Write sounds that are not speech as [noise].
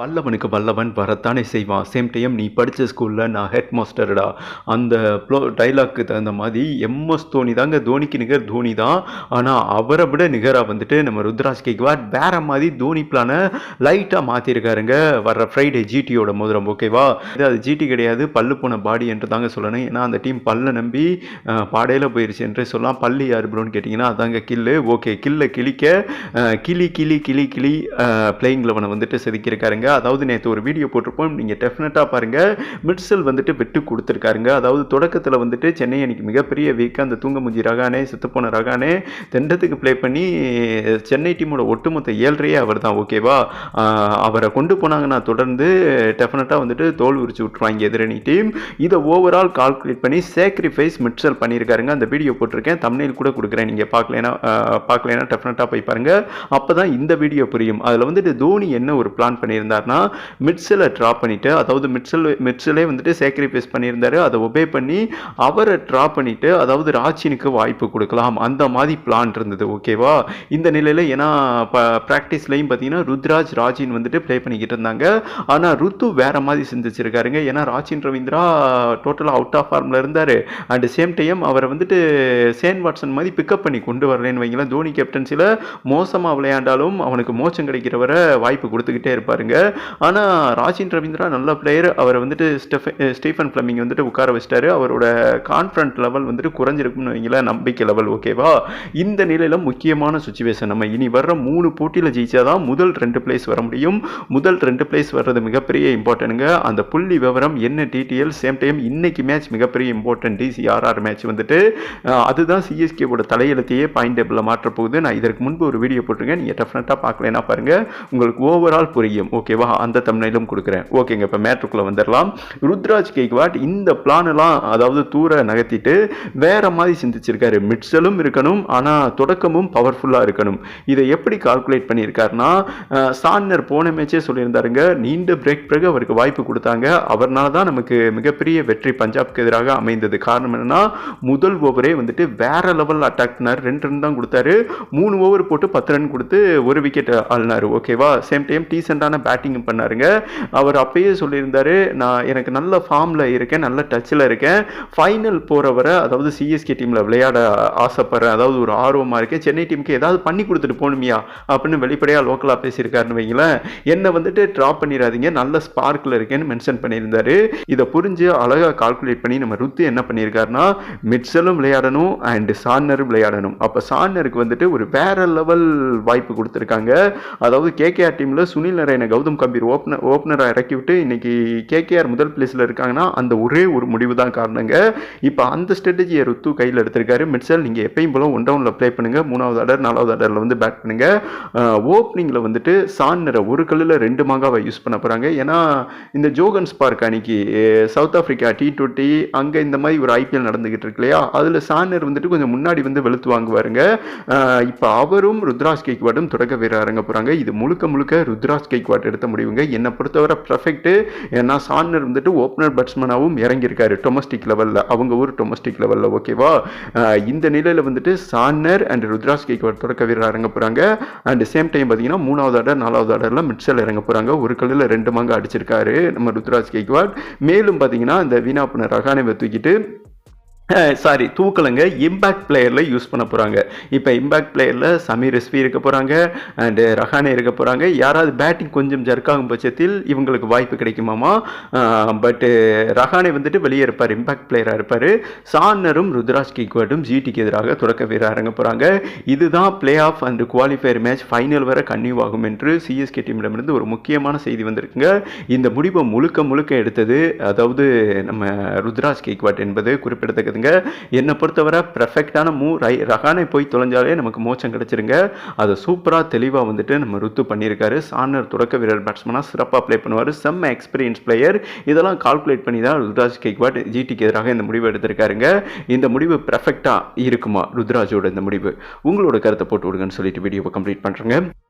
வல்லவனுக்கு வல்லவன் வரத்தானே செய்வான். Same time நீ படித்த ஸ்கூலில் நான் ஹெட் மாஸ்டர்டா அந்த ப்ளோ டைலாக்கு தகுந்த மாதிரி எம்எஸ் தோனி தாங்க தோனிக்கு நிகர் தோனி தான். ஆனால் அவரை விட நிகராக வந்துட்டு நம்ம ருத்ராஜ் கேக்வாட் வேற மாதிரி தோனி பிளானை லைட்டாக மாற்றிருக்காருங்க வர்ற ஃப்ரைடே ஜிடியோட மோதிரம் ஓகேவா இது அது ஜிடி கிடையாது பல்லு போன பாடி என்று தாங்க சொல்லணும். ஏன்னா அந்த டீம் பல்லை நம்பி பாடையில் போயிடுச்சு போயிருச்சு என்று சொல்லலாம். பல்லு யார் ப்ரோன்னு கேட்டிங்கன்னா அதாங்க கில்லு. ஓகே கில்லை கிழிக்க கிளி கிளி கிளி கிளி பிளேயிங் லெவனை வந்துட்டு செதுக்கியிருக்காருங்க. அதாவது நேற்று ஒரு வீடியோ போட்டிருப்போம். நீங்கள் டெஃபினட்டாக பாருங்கள் மிட்சல் வந்துட்டு விட்டு கொடுத்துருக்காருங்க. அதாவது தொடக்கத்தில் வந்துட்டு சென்னை அன்னைக்கு மிகப்பெரிய வீக்காக அந்த தூங்கமுஞ்சி ரகானே செத்துப்போன ரகானே தெண்டத்துக்கு ப்ளே பண்ணி சென்னை டீமோட ஒட்டுமொத்த ஏழ்றையே அவர் தான் ஓகேவா அவரை கொண்டு போனாங்கன்னா தொடர்ந்து டெஃபினட்டாக வந்துட்டு தோல் உரிச்சு விட்ருவாங்க எதிரணி டீம் இதை ஓவரால் கால்குலேட் பண்ணி சேக்ரிஃபைஸ் மிட்சல் பண்ணியிருக்காருங்க. அந்த வீடியோ போட்டிருக்கேன். தமிழில் கூட கொடுக்குறேன். நீங்கள் பார்க்கலனா பார்க்கலனா டெஃபினட்டாக போய் பாருங்கள் அப்போ தான் இந்த வீடியோ புரியும். அதில் வந்துட்டு தோனி என்ன ஒரு பிளான் பண்ணியிருந்தாருன்னா மிட்ஸில் ட்ராப் பண்ணிவிட்டு அதாவது மிட்ஸில் மிட்ஸிலே வந்துட்டு சேக்ரிஃபைஸ் பண்ணியிருந்தாரு. அதை ஒபே பண்ணி அவரை ட்ரா பண்ணிவிட்டு அதாவது ராச்சினுக்கு வாய்ப்பு கொடுக்கலாம். அந்த மாதிரி பிளான் இருந்தது ஓகேவா இந்த நிலையில் ஏன்னா ப ப்ராக்டிஸ்லையும் பார்த்தீங்கன்னா ருத்ராஜ் ராஜின் வந்துட்டு ப்ளே பண்ணிக்கிட்டு இருந்தாங்க. ஆனால் ருத்து வேறு மாதிரி சிந்திச்சிருக்காருங்க. ஏன்னா ராஜின் ரவீந்திரா டோட்டலாக அவுட் ஆஃப் ஃபார்மில் இருந்தார். அட் சேம் டைம் அவரை வந்துட்டு சேன் வாட்சன் மாதிரி பிக்கப் பண்ணி கொண்டு வரலன்னு வைங்களேன். தோனி கேப்டன்சியில் மோசமாக விளையாண்டாலும் அவனுக்கு மோச்சம் கிடைக்கிறவரை வாய்ப்பு கொடுத்துக்கிட்டே இருப்பாருங்க. ஆனால் ராஜின் ரவீந்திரா நல்ல பிளேயர் அவரை வந்துட்டு ஸ்டெஃபன் ஸ்டீஃபன் ஃப்ளமிங் வந்துட்டு உட்கார வச்சிட்டாரு. அவரோட கான்ஃபிடன்ட் லெவல் வந்துட்டு குறைஞ்சிருக்கும்னு வைங்களேன் நம்பிக்கை லெவல் ஓகேவா இந்த நிலையில் முக்கியமான சுச்சுவேஷன் நம்ம இனி வர்ற மூணு போட்டியில் ஜெயிச்சாதான் முதல் ரெண்டு பிளேஸ் வர முடியும். முதல் ரெண்டு பிளேஸ் வர்றது மிகப்பெரிய இம்பார்ட்டனுங்க அந்த புள்ளி விவரம் என்ன டிடிஎல் சேம் டைம் இன்னைக்கு மேட்ச் மிகப்பெரிய இம்பார்ட்டன்ட் டிசிஆர்ஆர் மேட்ச் வந்துட்டு அதுதான் சிஎஸ்கேவோட தலையெழுத்தையே பாயிண்ட் டேபிளில் மாற்ற போகுது. நான் இதற்கு முன்பு ஒரு வீடியோ போட்டிருக்கேன். நீங்கள் டெஃபினட்டாக பார்க்கலனா பாருங்கள் உங்களுக்கு ஓவரால் புரியும் ஓகே ஓகேவா? அந்த தமிழிலும் கொடுக்குறேன். ஓகேங்க இப்போ மேட்ருக்குள்ளே வந்துடலாம். ருத்ராஜ் கேக்வாட் இந்த பிளானெல்லாம் அதாவது தூர நகர்த்திட்டு வேற மாதிரி சிந்திச்சிருக்காரு. மிட்சலும் இருக்கணும் ஆனால் தொடக்கமும் பவர்ஃபுல்லாக இருக்கணும். இதை எப்படி கால்குலேட் பண்ணியிருக்காருன்னா சான்னர் போன மேட்சே சொல்லியிருந்தாருங்க. நீண்ட பிரேக் பிறகு அவருக்கு வாய்ப்பு கொடுத்தாங்க. அவர்னால தான் நமக்கு மிகப்பெரிய வெற்றி பஞ்சாப்க்கு எதிராக அமைந்தது. காரணம் என்னன்னா முதல் ஓவரே வந்துட்டு வேற லெவல் அட்டாக் பண்ணார். ரெண்டு ரன் தான் கொடுத்தாரு. மூணு ஓவர் போட்டு பத்து ரன் கொடுத்து ஒரு விக்கெட் ஆளுனார். ஓகேவா? சேம் டைம் டீசெண்டான பேட்டிங் பண்ணாருங்க. அவர் அப்பயே சொல்லியிருந்தாரு நான் எனக்கு நல்ல ஃபார்மில் இருக்கேன் நல்ல டச்சில் இருக்கேன். ஃபைனல் போகிறவரை அதாவது சிஎஸ்கே டீமில் விளையாட ஆசைப்பட்றேன். அதாவது ஒரு ஆர்வமாக இருக்கேன். சென்னை டீமுக்கு ஏதாவது பண்ணி கொடுத்துட்டு போகணுமியா? அப்படின்னு வெளிப்படையாக லோக்கலாக பேசியிருக்காருன்னு வைங்களேன். என்னை வந்துட்டு ட்ராப் பண்ணிடாதீங்க நல்ல ஸ்பார்க்கில் இருக்கேன்னு மென்ஷன் பண்ணியிருந்தாரு. இதை புரிஞ்சு அழகாக கால்குலேட் பண்ணி நம்ம ருத்து என்ன பண்ணியிருக்காருன்னா மிட்சலும் விளையாடணும் அண்ட் சார்னரும் விளையாடணும். அப்போ சார்னருக்கு வந்துட்டு ஒரு வேற லெவல் வாய்ப்பு கொடுத்துருக்காங்க. அதாவது கேகேஆர் டீமில் சுனில் நரேனை கௌதம் கம்பீர் ஓப்பனர் ஓப்பனராக இறக்கி விட்டு இன்னைக்கு கேகேஆர் முதல் பிளேஸில் இருக்காங்கன்னா அந்த ஒரே ஒரு முடிவு தான் காரணங்க. இப்போ அந்த ஸ்ட்ராட்டஜியை ருத்து கையில் எடுத்திருக்காரு மிட்சல் நீங்கள் எப்பயும் போல ஒன் டவுனில் ப்ளே பண்ணுங்க. மூணாவது ஆர்டர் நாலாவது ஆர்டரில் வந்து பேட் பண்ணுங்க. ஓப்பனிங்கில் வந்துட்டு சான்னரை ஒரு கல்லில் ரெண்டு மாங்காவை யூஸ் பண்ண போகிறாங்க ஏன்னா இந்த ஜோகன்ஸ் பார்க் அன்னைக்கு சவுத் ஆஃப்ரிக்கா டி டுவெண்ட்டி அங்கே இந்த மாதிரி ஒரு ஐபிஎல் நடந்துகிட்டு இருக்கு இல்லையா? அதில் சான்னர் வந்துட்டு கொஞ்சம் முன்னாடி வந்து வெளுத்து வாங்குவாருங்க. இப்போ அவரும் ருத்ராஜ் கேக்வாட்டும் தொடக்க வீரர் இறங்க போகிறாங்க இது முழுக்க முழுக்க ருத்ராஜ் கேக்வாட் எடுத்த முடிவுங்க என்னை பொறுத்தவரை பர்ஃபெக்ட்டு ஏன்னா சான்னர் வந்துட்டு ஓப்பனர் பேட்ஸ்மேனாகவும் இறங்கியிருக்காரு டொமஸ்டிக் லெவலில் அவங்க ஊர் டொமஸ்டிக் லெவலில் ஓகேவா இந்த நிலையில் வந்துட்டு சான்னர் அண்ட் ருத்ராஜ் கேக்வாட் தொடக்க வீரர் இறங்க போகிறாங்க அண்ட் சேம் டைம் பார்த்தீங்கன்னா மூணாவது ஆர்டர் நாலாவது ஆர்டரில் மிட்சல் இறங்க போகிறாங்க ஒரு கல்லில் ரெண்டு மங்க அடிச்சிருக்காரு நம்ம ருத்ராஜ் கேக்வாட் மேலும் பார்த்தீங்கன்னா இந்த வீணா ரகானேவை தூக்கிட்டு [laughs] சாரி தூக்கலங்க இம்பேக்ட் பிளேயரில் யூஸ் பண்ண போகிறாங்க இப்போ இம்பேக்ட் பிளேயரில் சமீர் ரிஸ்வி இருக்க போகிறாங்க அண்டு ரஹானே இருக்க போகிறாங்க யாராவது பேட்டிங் கொஞ்சம் ஜர்க்காகும் பட்சத்தில் இவங்களுக்கு வாய்ப்பு கிடைக்குமாமா? பட்டு ரஹானே வந்துட்டு வெளியே இருப்பார் இம்பேக்ட் பிளேயராக இருப்பார். சான்னரும் ருத்ராஜ் கிக்வர்டும் ஜிடிக்கு எதிராக தொடக்க வீரர் இறங்க போகிறாங்க இதுதான் play off and qualifier match final வரை கன்னியூ ஆகும் என்று சிஎஸ்கே டீமிடமிருந்து ஒரு முக்கியமான செய்தி வந்திருக்குங்க. இந்த முடிவை முழுக்க முழுக்க எடுத்தது அதாவது நம்ம ருத்ராஜ் கேக்வாட் என்பது குறிப்பிடத்தக்கது. குறிப்பிடத்தக்கதுங்க என்னை பொறுத்தவரை பெர்ஃபெக்டான மூ ரை ரகானை போய் தொலைஞ்சாலே நமக்கு மோச்சம் கிடச்சிருங்க. அதை சூப்பராக தெளிவாக வந்துட்டு நம்ம ருத்து பண்ணியிருக்காரு. சானர் தொடக்க வீரர் பேட்ஸ்மனாக சிறப்பாக ப்ளே பண்ணுவார். செம்ம எக்ஸ்பீரியன்ஸ் பிளேயர் இதெல்லாம் கால்குலேட் பண்ணி தான் ருத்ராஜ் கேக்வாட் ஜிடிக்கு எதிராக இந்த முடிவு எடுத்திருக்காருங்க. இந்த முடிவு பெர்ஃபெக்டாக இருக்குமா ருத்ராஜோட இந்த முடிவு? உங்களோட கருத்தை போட்டு விடுங்கன்னு சொல்லிட்டு வீடியோவை கம்ப்ளீட் பண்ணுறேங்க